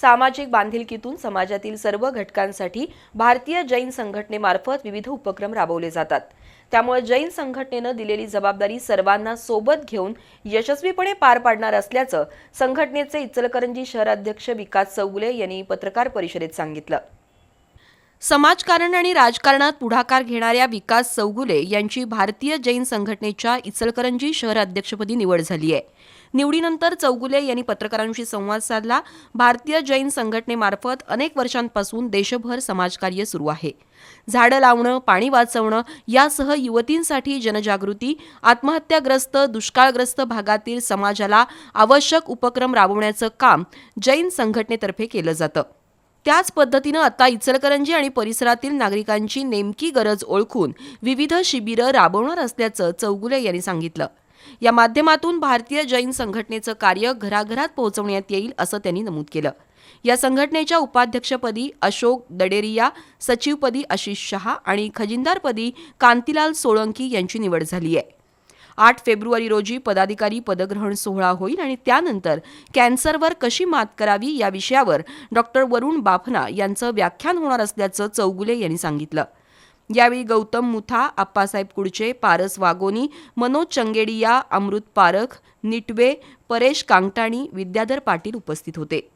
सामाजिक बांधिलकीतून समाजातील सर्व घटकांसाठी भारतीय जैन संघटनेमार्फत विविध उपक्रम राबवले जातात. त्यामुळे जैन संघटनेनं दिलेली जबाबदारी सर्वांना सोबत घेऊन यशस्वीपणे पार पाडणार असल्याचं संघटनेचे इचलकरंजी शहराध्यक्ष विकास चौगुले यांनी पत्रकार परिषदेत सांगितलं. समाजकारण आणि राजकारणात पुढाकार घेणाऱ्या विकास चौगुले यांची भारतीय जैन संघटनेच्या इचलकरंजी शहराध्यक्षपदी निवड झाली आहे. निवडीनंतर चौगुले यांनी पत्रकारांशी संवाद साधला. भारतीय जैन संघटनेमार्फत अनेक वर्षांपासून देशभर समाजकार्य सुरू आहे. झाडं लावणं पाणी वाचवणं यासह युवतींसाठी जनजागृती आत्महत्याग्रस्त दुष्काळग्रस्त भागातील समाजाला आवश्यक उपक्रम राबवण्याचं काम जैन संघटनेतर्फे केलं जातं. त्याच पद्धतीनं आता इचलकरंजी आणि परिसरातील नागरिकांची नेमकी गरज ओळखून विविध शिबिरं राबवणार असल्याचं चौगुले यांनी सांगितलं. या माध्यमातून भारतीय जैन संघटनेचं कार्य घराघरात पोहोचवण्यात येईल असं त्यांनी नमूद केलं. या संघटनेच्या उपाध्यक्षपदी अशोक दडेरिया सचिवपदी आशिष शहा आणि खजिनदारपदी कांतीलाल सोळंकी यांची निवड झाली आहे. आठ फेब्रुवारी रोजी पदाधिकारी पदग्रहण सोहळा होईल आणि त्यानंतर कॅन्सरवर कशी मात करावी या विषयावर डॉक्टर वरुण बाफना यांचं व्याख्यान होणार असल्याचं चौगुले यांनी सांगितलं. यावेळी गौतम मुथा आप्पासाहेब कुडचे पारस वागोनी मनोज चंगेडिया अमृत पारख निटवे परेश कांगटाणी विद्याधर पाटील उपस्थित होते.